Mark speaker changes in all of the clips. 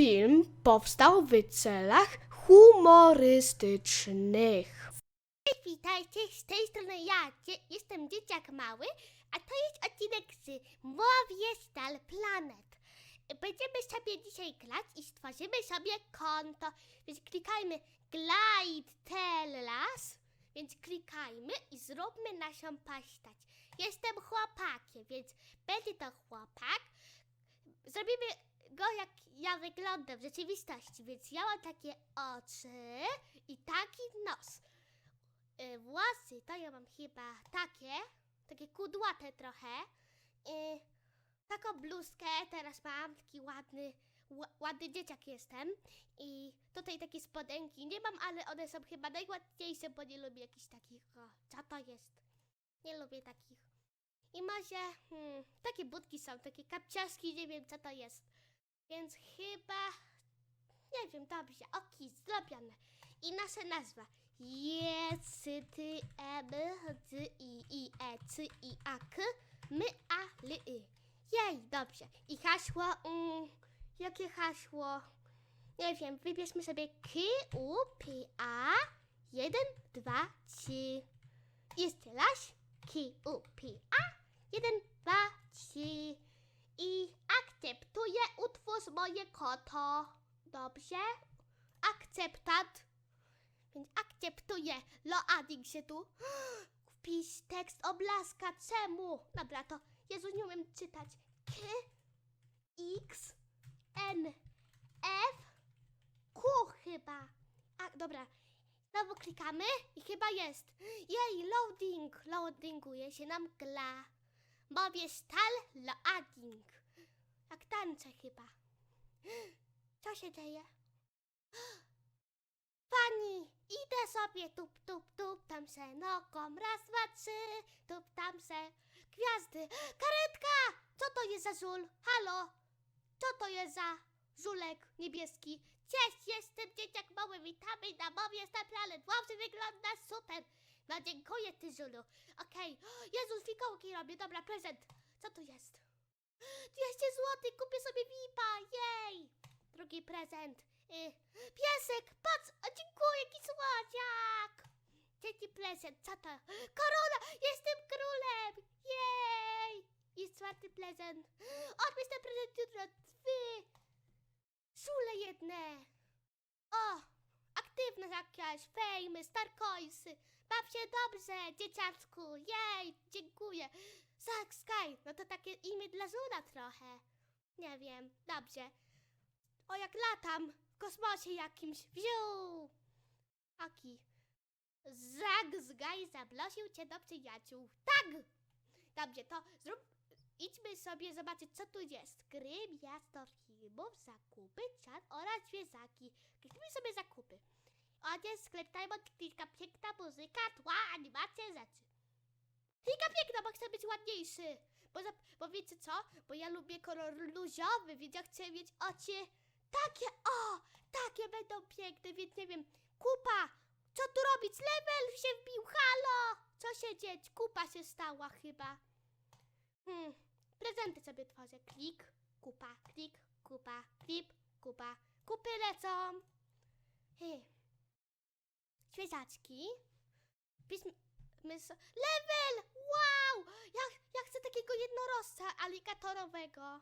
Speaker 1: film powstał w celach humorystycznych.
Speaker 2: Cześć, witajcie, z tej strony ja, jestem dzieciak mały, a to jest odcinek z Mowie Stal Planet. Będziemy sobie dzisiaj grać i stworzymy sobie konto, więc klikajmy Glide Tellas, więc klikajmy i zróbmy naszą postać. Jestem chłopakiem, więc będzie to chłopak. Zrobimy ja wyglądam w rzeczywistości, więc ja mam takie oczy i taki nos y, włosy to ja mam chyba takie, takie kudłate trochę. Y, taką bluzkę teraz mam, taki ładny, ła- ładny dzieciak jestem. I tutaj takie spodenki nie mam, ale one są chyba najładniejsze, bo nie lubię jakichś takich, o, co to jest? Nie lubię takich. I może, hmm, takie budki są, takie kapciaski, nie wiem co to jest. Więc chyba, nie wiem, dobrze, oki, zrobione. I nasza nazwa. Je, cy, ty, e, b, d, i, i, e, cy, i, a, k, my, a, l, y. Jej, dobrze. I hasło, mm, jakie hasło? Nie wiem, wybierzmy sobie K, U, P, A, 1, 2, 3. Jeszcze raz. K, U, P, A, 1, 2, 3. I akceptuję utwórz moje koto. Dobrze? Akceptat. Więc akceptuję. Loading się tu. Wpisz tekst oblaska. Czemu? Dobra, to Jezu, nie umiem czytać. K, X, N, F, Q chyba. A, dobra. Znowu klikamy i chyba jest. Jej, loading. Loadinguje się nam gra. Mowie stal loading. Jak tańczę chyba. Co się dzieje? Pani, idę sobie tup, tup, tup, tam se nogą, raz, dwa, trzy, tup, tam se. Gwiazdy, karetka! Co to jest za żul? Halo? Co to jest za żulek niebieski? Cześć, jestem dzieciak mały, witamy na mowie Planet. Wow, ty wygląda super. No dziękuję ty, żulu. Okej, Jezus, fikołki robię, dobra, prezent. Co to jest? 200 zł, kupię sobie VIPa, jej! Drugi prezent. Y, piesek, patrz, o, dziękuję, jaki słodziak! Trzeci prezent, co to? Korona, jestem królem, jej! I czwarty prezent. Odbierz ten prezent jutro, dwie. Szule jedne. O, aktywność jakaś, fejmy, starcoinsy. Baw się dobrze, dzieciaczku, jej, dziękuję. Zack Sky, no to takie imię dla żula trochę. Nie wiem, dobrze. O, jak latam w kosmosie jakimś. Wziu! Aki. Zag Sky zablosił cię do przyjaciół. Tak! Dobrze, to zrób... Idźmy sobie zobaczyć, co tu jest. Gry, miasto, filmów, zakupy, czat oraz zwierzaki. Kliknijmy sobie zakupy. Odziec, sklep Diamond, klika, piękna muzyka, tła, animacja, rzeczy. Klika piękna, bo chcę być ładniejszy. Bo, za, bo wiecie co? Bo ja lubię kolor luzowy, więc ja chcę mieć oczy takie, o, takie będą piękne, więc nie wiem. Kupa, co tu robić? Level się wbił, halo! Co się dzieć? Kupa się stała chyba. Hmm, prezenty sobie tworzę. Klik, kupa, klik, kupa, klip, kupa. Kupy lecą. Hej. Świeżaczki. Pism... Mys... Level! Wow! Ja, ja chcę takiego jednorożca aligatorowego.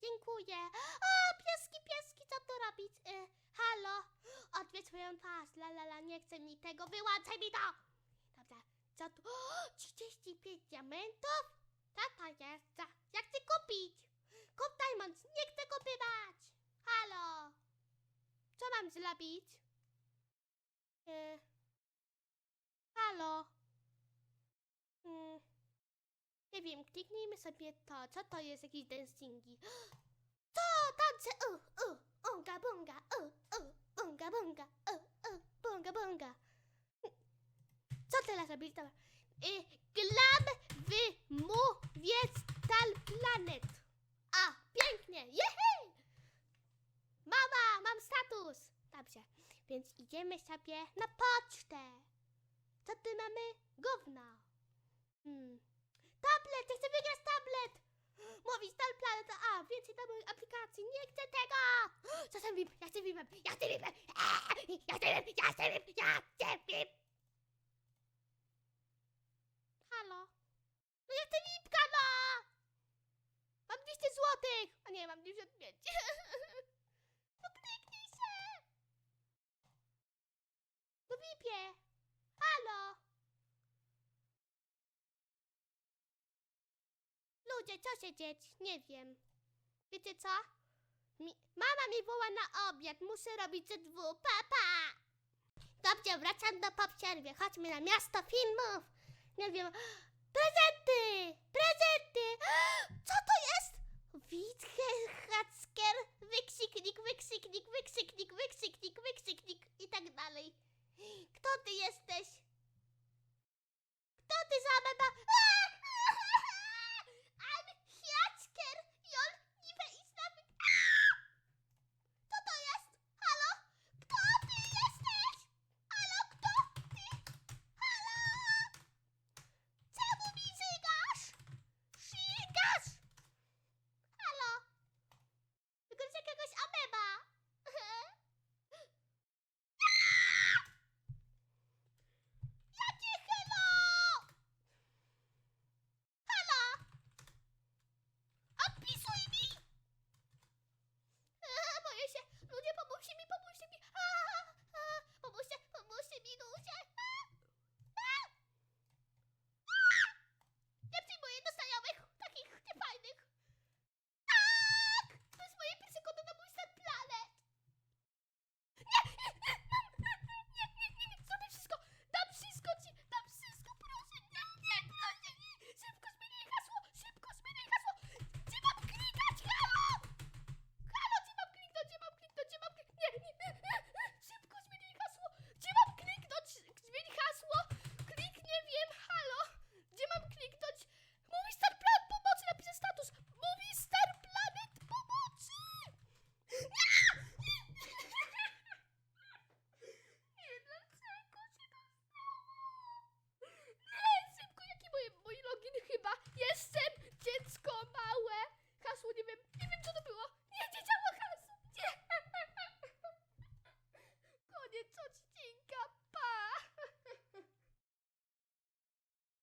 Speaker 2: Dziękuję. O, pieski, pieski, co tu robić? Y, halo? Odwiedź swoją twarz. La, la, la, nie chcę mi tego, wyłączaj mi to! Dobra, co tu? O, 35 diamentów? To jest? Ja chcę kupić! Kup diamond, nie chcę kupywać! Halo? Co mam zrobić? Y, halo? Mm, nie wiem, kliknijmy sobie to. Co to jest? Jakieś dancingi? To! Tańce! U, u, unga bunga! U, u, unga bunga! U, u, bunga bunga! Co teraz robić? Dobra. Y, glam w Mowie Stal Planet. A, pięknie! Jehe! Mama, mam status! Dobrze, więc idziemy sobie na pocztę. Co tu mamy? Gówno. Hmm. Tablet, ja chcę wygrać tablet! Mówi Stal Planet, a więcej do moich aplikacji, nie chcę tego! Ja cię wiem, ja cię wiem. Halo? No ja chcę lipka, no! Mam 200 złotych! A nie, mam 95. No kliknij się! No wipie! Halo! Ludzie, co się dzieć? Nie wiem. Wiecie co? Mi, mama mi woła na obiad, muszę robić ze dwu, papa! Dobrze, wracam do poprzerwie, chodźmy na miasto filmów. Nie wiem, prezenty! Prezenty! Co to jest? Wyksik,